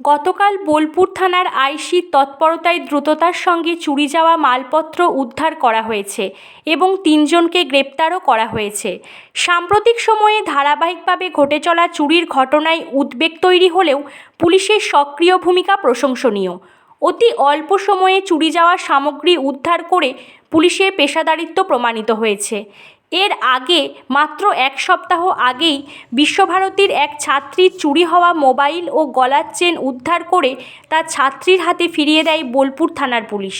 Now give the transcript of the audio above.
গতকাল বোলপুর থানার আইসির তৎপরতায় দ্রুততার সঙ্গে চুরি যাওয়া মালপত্র উদ্ধার করা হয়েছে এবং তিনজনকে গ্রেপ্তারও করা হয়েছে। সাম্প্রতিক সময়ে ধারাবাহিকভাবে ঘটে চলা চুরির ঘটনায় উদ্বেগ তৈরি হলেও পুলিশের সক্রিয় ভূমিকা প্রশংসনীয়। অতি অল্প সময়ে চুরি যাওয়া সামগ্রী উদ্ধার করে পুলিশের পেশাদারিত্ব প্রমাণিত হয়েছে। এর আগে, মাত্র এক সপ্তাহ আগেই বিশ্বভারতীর এক ছাত্রীর চুরি হওয়া মোবাইল ও গলার চেন উদ্ধার করে তা ছাত্রীর হাতে ফিরিয়ে দেয় বোলপুর থানার পুলিশ।